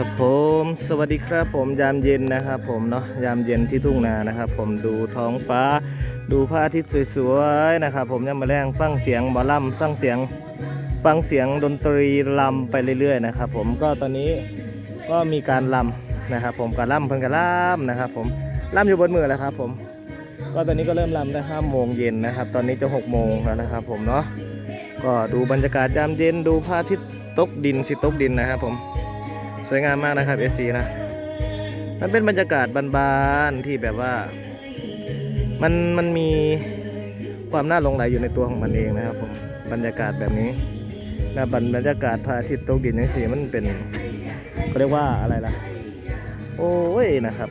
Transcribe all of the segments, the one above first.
ครับผมสวัสดีครับผมยามเย็นนะครับผมเนาะยามเย็นที่ทุ่งนานะครับ ผมดูท้องฟ้า ดูพระอาทิตย์สวยๆนะครับ ผมเนี่ยมาแรงฟังเสียงหมอลำฟังเสียงฟังเสียงดนตรีลำไปเรื่อยๆนะครับ ผมก็ตอนนี้ก็มีการลำนะครับ ผมการล่ำเพิ่งการล่ำนะครับ ผมล่ำอยู่บนมือแล้วครับ ผมก็ตอนนี้ก็เริ่มลำได้ห้าโมงเย็นนะครับ ตอนนี้จะหกโมงแล้วนะครับ ผมเนาะก็ดูบรรยากาศยามเย็นดูพระอาทิตย์ตกดินสิตกดินนะครับ ผม สวยงามมากนะครับเอซีนะ มันเป็นบรรยากาศบานๆที่แบบว่า มันมันมีความน่าหลงไหลอยู่ในตัวของมันเองนะครับผมบรรยากาศแบบนี้นะบรรบรรยากาศพระอาทิตย์ตกดินนี่สิมันเป็นเขาเรียกว่าอะไรล่ะ โอ้ยนะครับ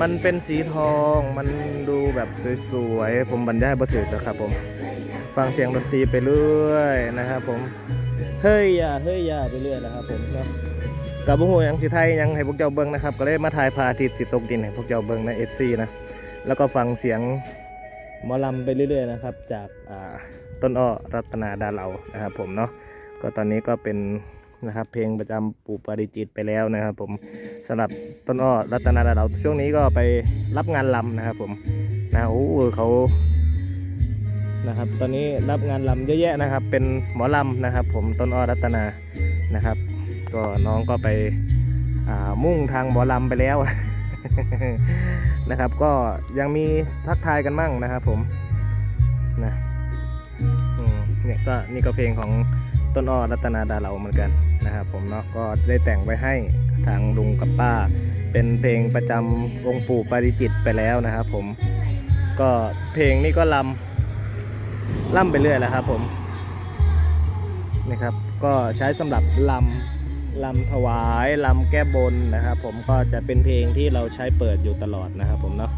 มันเป็นสีทองมันดูแบบสวยๆผมบรรยายบ่ถึกนะครับผม ฟังเสียงดนตรีไปเรื่อยนะครับผม เฮ้ยอย่าเฮ้ยอย่าไปเรื่อยนะครับผมเนาะกับบุ้งยังสิไทยยังให้พวกเจ้าเบิ้งนะครับ ก็เลยมาถ่ายพาทิตย์สิตกดินให้พวกเจ้าเบิ้งใน FC นะ แล้วก็ฟังเสียงหมอลำไปเรื่อยๆนะครับ จากาต้นอ้อรัตนาดาเหลานะครับผมเนาะ ก็ตอนนี้ก็เป็นนะครับเพลงประจำปู่ปาริจิตไปแล้วนะครับผมสำหรับต้นอ้อรัตนาดาเหลาช่วงนี้ก็ไปรับงานลำนะครับผมนะโอ้เขา นะครับ ตอนนี้รับงานลำเยอะแยะนะครับ เป็นหมอลำนะครับ ผมต้นอ้อรัตนานะครับ ก็น้องก็ไปมุ่งทางหมอลำไปแล้วนะครับ ก็ยังมีทักทายกันมั่งนะครับ ผมนะเนี่ยก็นี่ก็เพลงของต้นอ้อรัตนาดาเหลาเหมือนกันนะครับผมเนาะก็ได้แต่งไว้ให้ทางลุงกับป้า เป็นเพลงประจำองค์ปู่ปาริจิตไปแล้วนะครับ ผมก็เพลงนี้ก็ลำ ล่ำไปเรื่อยแล้วครับผมนี่ครับก็ใช้สำหรับลำลำถวายลำแก้บนนะครับ ผมก็จะเป็นเพลงที่เราใช้เปิดอยู่ตลอดนะครับผมเนาะ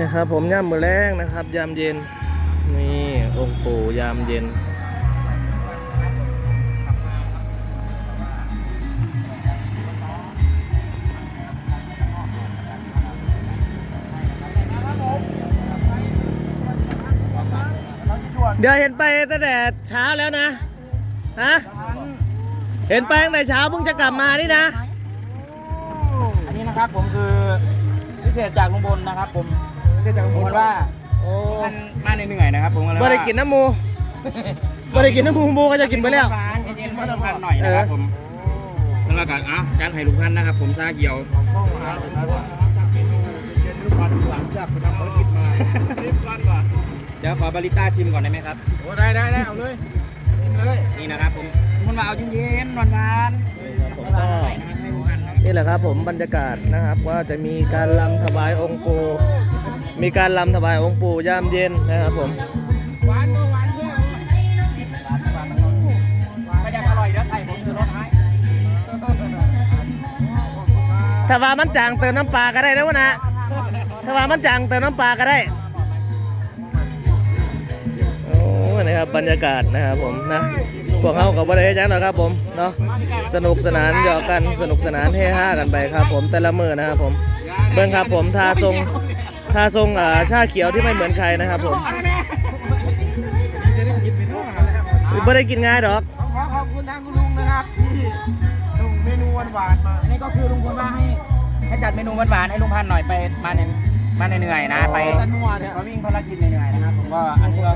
นะครับผมย่ามมือแรงนะครับ ยามเย็นนี่องค์ปู่ยามเย็น เดี๋ยวเห็นไปตั้งแต่เช้าแล้วนะฮะเห็นไปตั้งแต่เช้าเพิ่งจะกลับมานี่นะ อันนี้นะครับผมคือพิเศษจากลุงบนนะครับ ผมพิเศษจากลุงบนว่าโอ้มันมาเหนื่อยๆนะครับ ผมก็เลยบ่ได้กินน้ำหมูบ่ได้กินน้ำหมูหมูก็จะกินไปแล้วหวานๆเย็นๆมาทานหน่อยนะครับผมแล้วก็อะการให้ลุงพันธุ์นะครับ ผมซาเกียวเดี๋ยวขอบาริต้าชิมก่อนได้ไหมครับ โอ้ได้ได้ได้เอาเลยเลยนี่นะครับผมลุงพันธุ์มาเอาเย็นๆหวานๆผมก็ใส่นะครับให้ลุงพันธุ์ครับนี่แหละครับผมบรรยากาศนะครับว่าจะมีการลำถวายองค์ปู่มีการลำถวายองค์ปู่ยามเย็นนะครับผมหวานก็หวานเยอะหวานหวานไม่ได้อร่อยเดี๋ยวใส่ผมจะลดให้ถ้าว่ามันจางเติมน้ำปลาก็ได้นะวะนะถ้าว่ามันจางเติมน้ำปลาก็ได้ นะครับบรรยากาศนะครับผมนะพวกเขากับบริเวณยังหรอกครับผมเนาะสนุกสนานหยอกกันสนุกสนานเฮฮากันไปครับ ผมแต่ละมือนะครับผมเบิ้งครับผมทาทรงทาทรงอ่าชาเขียวที่ไม่เหมือนใครนะครับผมจะได้กินเป็นทั่วกันแล้วไม่ได้กินง่ายดอกขอขอบคุณทางคุณลุงนะครับที่ส่งเมนูหวานๆมาอันนี้ก็คือลุงพลว่าให้ให้จัดเมนูหวานๆให้ลุงพันธุ์หน่อยไปมาในมาในเหนื่อยๆนะ ไปจะนัวเนี่ยมาวิ่งภารกิจเหนื่อยๆนะครับผมก็อันนี้ก็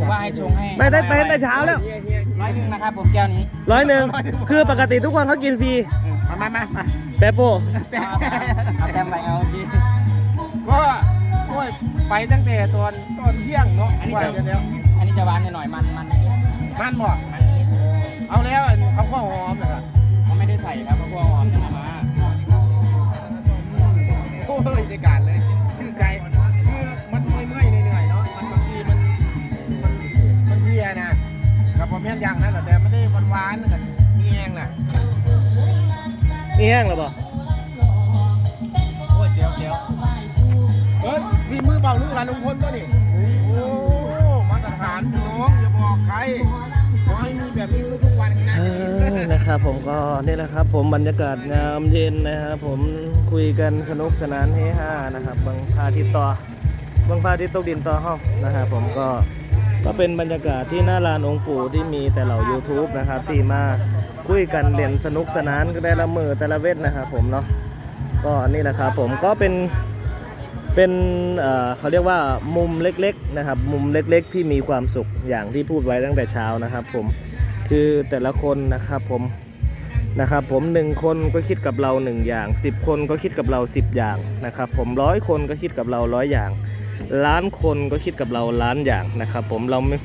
ผมว่าให้ชงให้ไม่ได้ไปตั้งแต่เช้าแล้วเฮียเฮียร้อยหนึ่งนะครับผมแก้วนี้ร้อยหนึ่งคือปกติทุกคนเขากินฟรีมามามามาแปโป้เอาแต้มไปเอาดีก็โอ้ยไปตั้งแต่ตอนตอนเที่ยงเนาะอันนี้กว่าจะจะแล้วอันนี้จะหวานหน่อยๆมันมันนิดมันบ่มันนิดเอาแล้วเขาข้าวหอมนะครับเขาไม่ได้ใส่ครับเพราะว่าหอมจะมาโอ้ยในการเลยคือไก่ กับผมแม่นอย่างนั้นแหละแต่ไม่ได้หวานๆกันมีแห้งน่ะนี่แห้งหรือเปล่าโอ้ยเจียวเจียวเฮ้ยพี่มือเบาลูกหลานลุงพลตัวนี่โอ้มาตรฐานพี่น้องอย่าบอกใครขอให้มีแบบนี้ทุกๆวันนะเออนะครับผมก็นี่แหละครับ ผมบรรยากาศยามเย็นนะครับผมคุยกันสนุกสนานเฮฮานะครับ บางพาทิตย์ต่อบางพระอาทิตย์ตกดินต่อห้องนะครับผมก็ ก็เป็นบรรยากาศที่หน้าลานองค์ปู่ที่มีแต่เหล่า YouTube นะครับที่มาคุยกันเล่นสนุกสนานก็ได้ละมือแต่ละเวทนะครับผมเนาะก็นี่แหละครับผมก็เป็นเป็นเขาเรียกว่ามุมเล็กๆนะครับ มุมเล็กๆ ที่มีความสุขอย่างที่พูดไว้ตั้งแต่เช้านะครับ ผมคือแต่ละคนนะครับผมนะครับผมหนึ่งคนก็คิดกับเราหนึ่งอย่าง 10 คนก็คิดกับเรา 10 อย่างนะครับผมร้อยคนก็คิดกับเราร้อยอย่าง ล้านคนก็คิดกับเราล้านอย่างนะครับ ผมเราไม่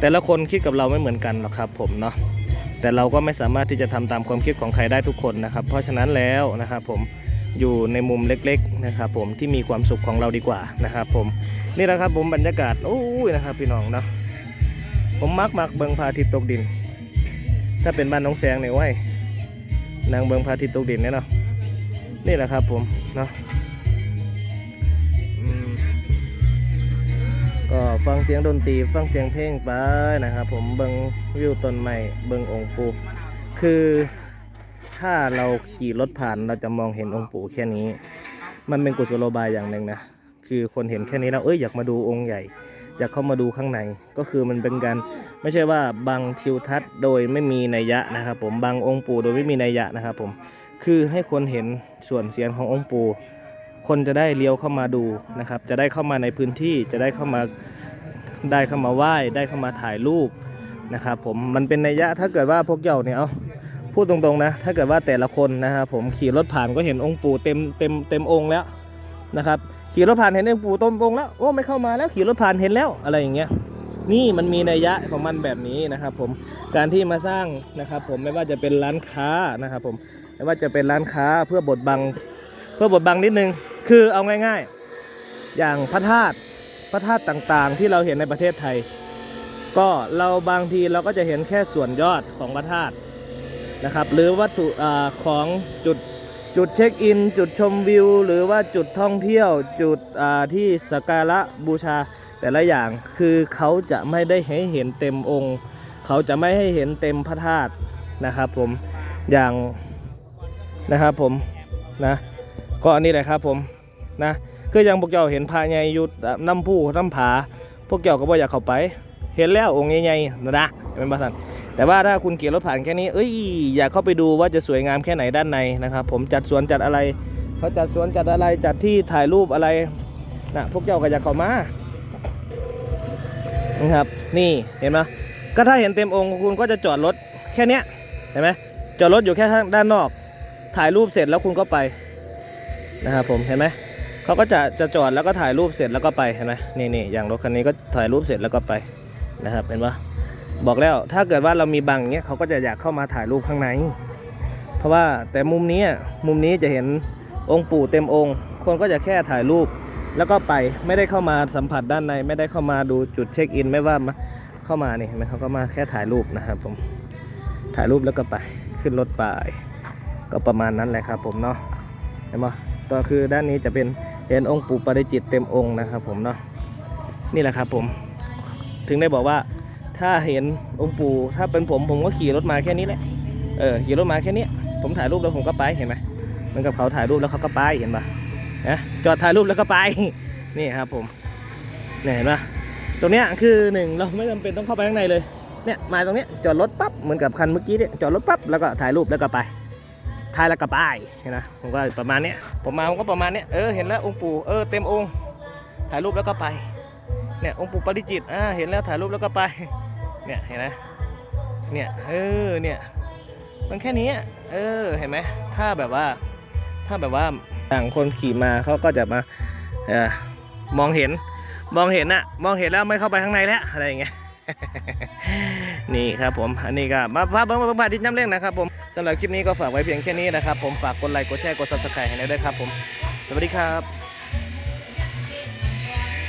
แต่ละคนคิดกับเราไม่เหมือนกันหรอกครับ ผมเนาะแต่เราก็ไม่สามารถที่จะทำตามความคิดของใครได้ทุกคนนะครับ เพราะฉะนั้นแล้วนะครับ ผมอยู่ในมุมเล็กๆนะครับ ผมที่มีความสุขของเราดีกว่านะครับ ผมนี่แหละครับผมบรรยากาศโอ้ยนะครับ พี่น้องเนาะผมมักมักเบิงพาทิตตกดิน ถ้าเป็นบ้านน้องแสงเนี่ยว้ยนางเบิงพาทิตตกดินเนี่ยเนาะนี่แหละครับ ผมเนาะ ก็ฟังเสียงดนตรีฟังเสียงเพลงไปนะครับผมเบิงวิวต้นไม้เบิงองค์ปู่คือถ้าเราขี่รถผ่านเราจะมองเห็นองค์ปู่แค่นี้ มันเป็นกุศโลบายอย่างหนึ่งนะคือคนเห็นแค่นี้แล้วเอ้ยอยากมาดูองค์ใหญ่ อยากเข้ามาดูข้างในก็คือมันเป็นการไม่ใช่ว่าบังทิวทัศน์โดยไม่มีนัยยะนะครับผมบังองค์ปู่โดยไม่มีนัยยะนะครับผมคือให้คนเห็นส่วนเสียงขององค์ปู่ คนจะได้เลี้ยวเข้ามาดูนะครับ จะได้เข้ามาในพื้นที่จะได้เข้ามาได้เข้ามาไหว้ได้เข้ามาถ่ายรูปนะครับผมมันเป็นนัยยะถ้าเกิดว่าพวกเจ้าเนี่ยเอาพูดตรงๆนะ ถ้าเกิดว่าแต่ละคนนะครับผมขี่รถผ่านก็เห็นองค์ปู่เต็มเต็มเต็มองค์แล้วนะครับขี่รถผ่านเห็นองค์ปู่ต็มองค์แล้วโอ้ไม่เข้ามาแล้วขี่รถผ่านเห็นแล้วอะไรอย่างเงี้ยนี่มันมีนัยยะของมันแบบนี้นะครับผมการที่มาสร้างนะครับผมไม่ว่าจะเป็นร้านค้านะครับผมไม่ว่าจะเป็นร้านค้าเพื่อบดบัง เพื่อบดบังนิดนึง คือเอาง่ายๆ อย่างพระธาตุพระธาตุต่างๆ ที่เราเห็นในประเทศไทย ก็เราบางทีเราก็จะเห็นแค่ส่วนยอดของพระธาตุนะครับ หรือวัตถุอของจุดจุดเช็คอิน จุดชมวิว หรือว่าจุดท่องเที่ยวจุดที่สักการะบูชาแต่ละอย่างคือเขาจะไม่ได้ให้เห็นเต็มองค์ เขาจะไม่ให้เห็นเต็มพระธาตุนะครับผมอย่างนะครับผมนะ ก็อันนี้แหละครับผมนะคือย่างพวกเจ้าเห็นพระใหญ่อยุดน้ำผู้น้ำผา พวกเจ้าก็บ่อยากเข้าไป เห็นแล้วองค์ใหญ่ๆนะนะเป็นประสันแต่ว่าถ้าคุณขี่รถผ่านแค่นี้เอ้ยอยากเข้าไปดูว่าจะสวยงามแค่ไหนด้านในนะครับ ผมจัดสวนจัดอะไรเขาจัดสวนจัดอะไรจัดที่ถ่ายรูปอะไรนะพวกเจ้าก็อยากเข้ามานะครับนี่เห็นไหมก็ถ้าเห็นเต็มองค์คุณก็จะจอดรถแค่เนี้ยเห็นไหมจอดรถอยู่แค่ข้างด้านนอก ถ่ายรูปเสร็จแล้วคุณก็ไป นะครับผมเห็นไหมเขาก็จะจะจอดแล้วก็ถ่ายรูปเสร็จแล้วก็ไปเห็นไหมนี่นี่อย่างรถคันนี้ก็ถ่ายรูปเสร็จแล้วก็ไปนะครับเห็นปะบอกแล้วถ้าเกิดว่าเรามีบังเงี้ยเขาก็จะอยากเข้ามาถ่ายรูปข้างใน เพราะว่าแต่มุมนี้มุมนี้จะเห็นองค์ปู่เต็มองค์ คนก็จะแค่ถ่ายรูปแล้วก็ไปไม่ได้เข้ามาสัมผัสด้านใน ไม่ได้เข้ามาดูจุดเช็คอิน ไม่ว่ามาเข้ามานี่เห็นไหมเขาก็มาแค่ถ่ายรูปนะครับผมถ่ายรูปแล้วก็ไปขึ้นรถไปก็ประมาณนั้นแหละครับผมเนาะเห็นไหม ก็คือด้านนี้จะเป็นเห็นองค์ปู่ปริจิตเต็มองค์นะครับผมเนาะนี่แหละครับผมถึงได้บอกว่าถ้าเห็นองค์ปู่ถ้าเป็นผมผมก็ขี่รถมาแค่นี้แหละเออขี่รถมาแค่นี้ผมถ่ายรูปแล้วผมก็ไปเห็นไหมเหมือนกับเขาถ่ายรูปแล้วเขาก็ไปเห็นปะนะจอดถ่ายรูปแล้วก็ไปนี่ครับผมเนี่ยเห็นปะตรงเนี้ยคือหนึ่งเราไม่จำเป็นต้องเข้าไปข้างในเลยเนี่ยมาตรงเนี้ยจอดรถปั๊บเหมือนกับคันเมื่อกี้เนี่ยจอดรถปั๊บแล้วก็ถ่ายรูปแล้วก็ไป ถ่ายแล้วก็ไปเห็นนะผมก็ประมาณเนี้ยผมมาผมก็ประมาณเนี้ยเออเห็นแล้วองค์ปู่เออเต็มองค์ถ่ายรูปแล้วก็ไปเนี่ยองค์ปู่ปริจิตอ่าเห็นแล้วถ่ายรูปแล้วก็ไปเนี่ยเห็นไหมเนี่ยเออเนี่ยมันแค่นี้เออเห็นไหมถ้าแบบว่าถ้าแบบว่าต่างคนขี่มาเขาก็จะมาเออมองเห็นมองเห็นอะมองเห็นแล้วไม่เข้าไปข้างในแล้วอะไรอย่างเงี้ยนี่ครับผมอันนี้ก็มาพาเบิ้งมาเบิ้งพาทิตย์ย้ำเล่งนะครับผม สำหรับคลิปนี้ก็ฝากไว้เพียงแค่นี้นะครับ ผมฝากกดไลค์กดแชร์กดซับสไครต์ให้ด้วยครับผม สวัสดีครับ